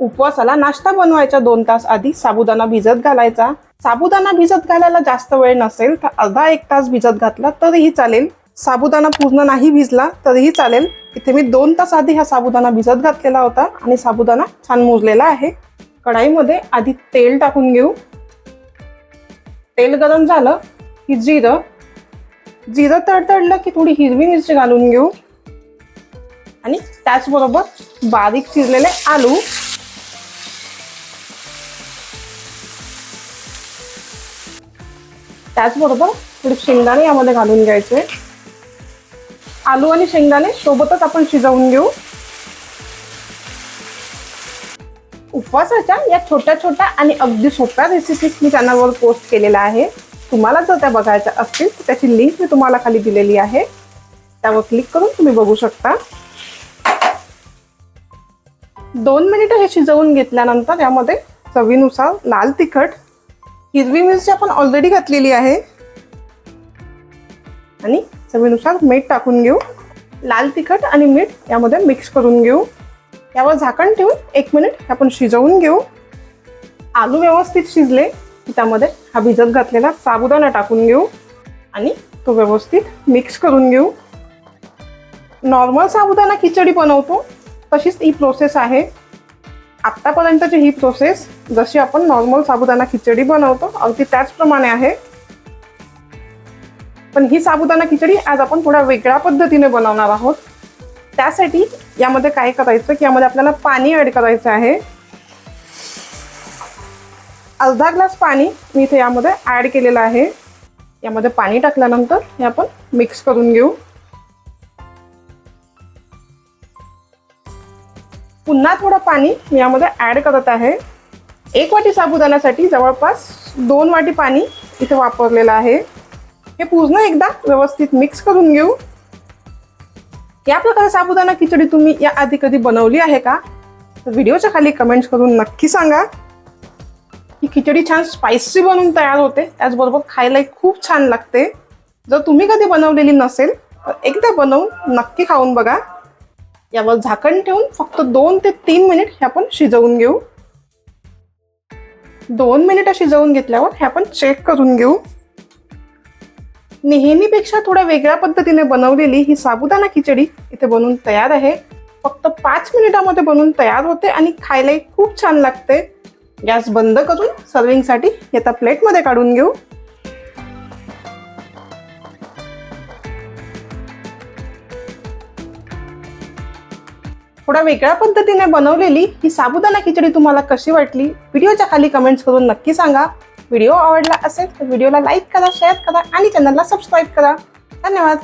उपवासाला नाश्ता बनवायच्या दोन तास आधी साबुदाणा भिजत घालायचा. साबुदाणा भिजत घालायला जास्त वेळ नसेल तर अर्धा एक तास भिजत घातला तरीही चालेल. साबुदाणा पूर्ण नाही भिजला तरीही चालेल. इथे मी दोन तास आधी हा साबुदाणा भिजत घातलेला होता आणि साबुदाणा छान मुजलेला आहे. कढाईमध्ये आधी तेल टाकून घेऊ. तेल गरम झालं की जिरं. जिरं तडतडलं की थोडी हिरवी मिरची घालून घेऊ. आणि त्याचबरोबर बारीक चिरलेले आलू. त्याचबरोबर थोडे शेंगदाणे यामध्ये घालून घ्यायचे. आलू आणि शेंगदाणे सोबतच आपण शिजवून घेऊ. उपवासाच्या या छोट्या छोट्या आणि अगदी सोप्या रेसिपीज मी चॅनलवर पोस्ट केलेल्या आहे. तुम्हाला जर त्या बघायच्या असतील तर त्याची लिंक मी तुम्हाला खाली दिलेली आहे. त्यावर क्लिक करून तुम्ही बघू शकता. दोन मिनिटं हे शिजवून घेतल्यानंतर यामध्ये चवीनुसार लाल तिखट हिरवी मिरची आपण ऑलरेडी घातलेली आहे. आणि चवीनुसार मीठ टाकून घेऊ. लाल तिखट आणि मीठ यामध्ये मिक्स करून घेऊ. यावर झाकण ठेवून एक मिनिट आपण शिजवून घेऊ. आलू व्यवस्थित शिजले की त्यामध्ये हा भिजत घातलेला साबुदाणा टाकून घेऊ. आणि तो व्यवस्थित मिक्स करून घेऊ. नॉर्मल साबुदाणा खिचडी बनवतो. तशीच ही प्रोसेस आहे. आत्तापर्यंतची ही प्रोसेस जशी आपण नॉर्मल साबुदाणा खिचडी बनवतो अगदी त्याचप्रमाणे आहे. पण ही साबुदाणा खिचडी आज आपण थोड्या वेगळ्या पद्धतीने बनवणार आहोत. त्यासाठी यामध्ये काय करायचं की यामध्ये आपल्याला पाणी ॲड करायचं आहे. अर्धा ग्लास पाणी मी इथे यामध्ये ॲड केलेलं आहे. यामध्ये पाणी टाकल्यानंतर हे आपण मिक्स करून घेऊ. पुन्हा थोडं पाणी मी यामध्ये ॲड करत आहे. एक वाटी साबुदाण्यासाठी जवळपास दोन वाटी पाणी इथे वापरलेलं आहे. हे पूर्ण एकदा व्यवस्थित मिक्स करून घेऊ. या प्रकारे साबुदाणा खिचडी तुम्ही या आधी कधी बनवली आहे का? तर व्हिडिओच्या खाली कमेंट्स करून नक्की सांगा. ही खिचडी छान स्पायसी बनवून तयार होते. त्याचबरोबर खायलाही खूप छान लागते. जर तुम्ही कधी बनवलेली नसेल तर एकदा बनवून नक्की खाऊन बघा. यावर झाकण ठेवून फक्त दोन ते तीन मिनिट हे आपण शिजवून घेऊ. दोन मिनिटं शिजवून घेतल्यावर हे आपण चेक करून घेऊ. नेहमीपेक्षा थोड्या वेगळ्या पद्धतीने बनवलेली ही साबुदाणा खिचडी इथे बनवून तयार आहे. फक्त पाच मिनिटामध्ये बनवून तयार होते आणि खायलाही खूप छान लागते. गॅस बंद करून सर्विंगसाठी येता प्लेटमध्ये काढून घेऊ. थोड्या वेगळ्या पद्धतीने बनवलेली ही साबुदाणा खिचडी तुम्हाला कशी वाटली? व्हिडिओच्या खाली कमेंट्स करून नक्की सांगा. व्हिडिओ आवडला असेल तर व्हिडिओला लाईक करा शेअर करा आणि चॅनलला सबस्क्राईब करा. धन्यवाद.